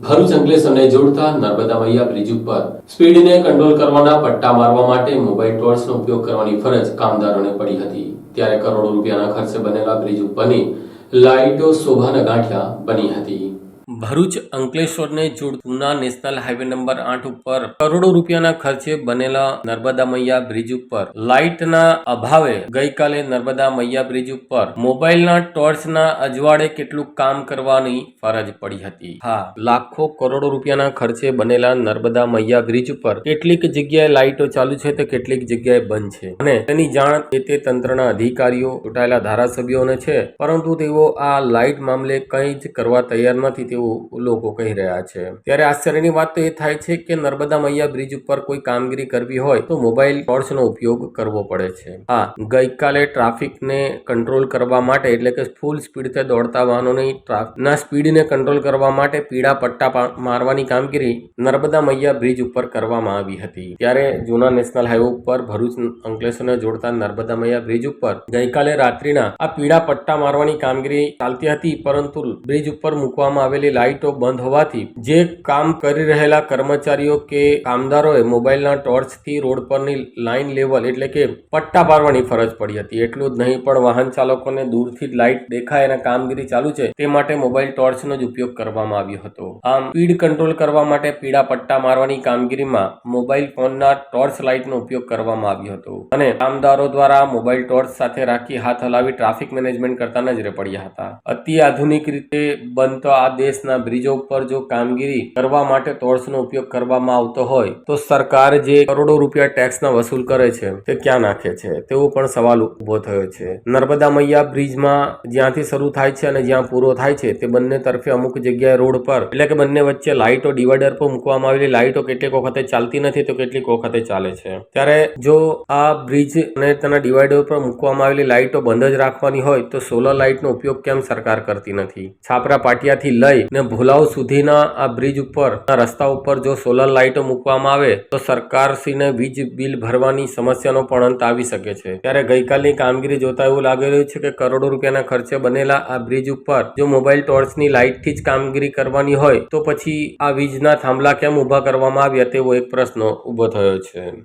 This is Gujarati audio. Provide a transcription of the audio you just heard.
ભરૂચ અંકલેશ્વરને જોડતા નર્મદા મૈયા બ્રિજ ઉપર સ્પીડને કંટ્રોલ કરવાના પટ્ટા મારવા માટે મોબાઈલ ટોર્ચનો ઉપયોગ કરવાની ફરજ કામદારોને પડી હતી. ત્યારે કરોડો રૂપિયાના ખર્ચે બનેલા બ્રિજ ઉપરની લાઇટો શોભાના ગાંઠિયા બની હતી. ભરૂચ અંકલેશ્વરને જોડતુના નેશનલ હાઈવે નંબર આઠ ઉપર કરોડો રૂપિયાના ખર્ચે બનેલા નર્મદા મૈયા બ્રિજ ઉપર લાઇટના અભાવે ગઈકાલે નર્મદા મૈયા બ્રિજ ઉપર મોબાઈલના ટોર્ચના અજવાળે કેટલું કામ કરવાની ફરજ પડી હતી. હા, લાખો કરોડો રૂપિયાના ખર્ચે બનેલા નર્મદા મૈયા બ્રિજ ઉપર કેટલીક જગ્યાએ લાઇટો ચાલુ છે તો કેટલીક જગ્યાએ બંધ છે. અને તેની જાણ તે તે તંત્રના અધિકારીઓ, ચૂંટાયેલા ધારાસભ્યોને છે. પરંતુ તેઓ આ લાઇટ મામલે કંઈ જ કરવા તૈયાર નથી. તેવું લોકો કહી રહ્યા છે. ત્યારે આશ્ચર્યની વાત તો એ થાય છે કે નર્મદા મૈયા બ્રિજ ઉપર કોઈ કામગીરી કરવી હોય તો મોબાઈલ ટોર્ચનો ઉપયોગ કરવો પડે છે. હા, ગઈકાલે ટ્રાફિકને કંટ્રોલ કરવા માટે એટલે કે ફૂલ સ્પીડથી દોડતા વાહનોની ના સ્પીડને કંટ્રોલ કરવા માટે પીળા પટ્ટા મારવાની કામગીરી નર્મદા મૈયા બ્રિજ ઉપર કરવામાં આવી હતી. ત્યારે જૂના નેશનલ હાઈવે ઉપર ભરૂચ અંકલેશ્વરને જોડતા નર્મદા મૈયા બ્રિજ ઉપર ગઈકાલે રાત્રિના આ પીળા પટ્ટા મારવાની કામગીરી ચાલતી હતી, પરંતુ બ્રિજ ઉપર મૂકવામાં આવેલી લાઇટો બંધ હોવાથી જે કામ કરી રહેલા કર્મચારીઓ કે કામદારોએ મોબાઈલના ટોર્ચથી રોડ પરની લાઇન લેવલ એટલે કે પટ્ટા પાડવાની ફરજ પડી હતી. એટલું જ નહીં, પણ વાહન ચાલકોને દૂરથી જ લાઇટ દેખાય અને કામગીરી ચાલુ છે તે માટે મોબાઈલ ટોર્ચનો જ ઉપયોગ કરવામાં આવ્યો હતો. આમ, સ્પીડ કંટ્રોલ કરવા માટે પીળા પટ્ટા મારવાની કામગીરીમાં મોબાઈલ ફોનના ટોર્ચ લાઇટનો ઉપયોગ કરવામાં આવ્યો હતો અને કામદારો દ્વારા મોબાઈલ ટોર્ચ સાથે રાખી હાથ હલાવી ટ્રાફિક મેનેજમેન્ટ કરતા નજરે પડ્યા હતા. અતિ આધુનિક રીતે બનતો આ દેશના બ્રિજો ઉપર જો કામગીરી કરવા માટે ટોર્ચનો ઉપયોગ કરવામાં આવતો હોય, તો સરકાર જે કરોડો રૂપિયા ટેક્સના વસૂલ કરે છે, તે ક્યાં નાખે છે? તેવો પણ સવાલ ઊભો થયો છે. નર્મદા મૈયા બ્રિજમાં જ્યાંથી શરૂ થાય છે અને જ્યાં પૂરો થાય છે, તે બંને તરફે અમુક જગ્યાએ રોડ પર, એટલે કે બંને વચ્ચે લાઇટો ડિવાઈડર પર મૂકવામાં આવેલી લાઇટો કેટલીક વખતે ચાલતી નથી, તો કેટલીક વખતે ચાલે છે. ત્યારે જો આ બ્રિજ અને તેના ડિવાઈડર પર મૂકવામાં આવેલી લાઇટો બંધ જ રાખવાની હોય, તો સોલર લાઇટનો ઉપયોગ કેમ સરકાર કરતી નથી? છાપરા પાટિયાથી લઈ ને ભોલાવ સુધીના આ બ્રિજ ઉપર રસ્તા ઉપર જો સોલર લાઇટો મૂકવામાં આવે, તો સરકારશ્રીને વીજ બિલ ભરવાની સમસ્યાનો પણ અંત આવી શકે છે. ત્યારે ગઈકાલની કામગીરી જોતા એવું લાગી રહ્યું છે કે કરોડો રૂપિયાના ખર્ચે બનેલા આ બ્રિજ ઉપર જો મોબાઈલ ટોર્ચની લાઇટથી જ કામગીરી કરવાની હોય, તો પછી આ વીજના થાંભલા કેમ ઊભા કરવામાં આવ્યા તેવો એક પ્રશ્ન ઊભો થયો છે.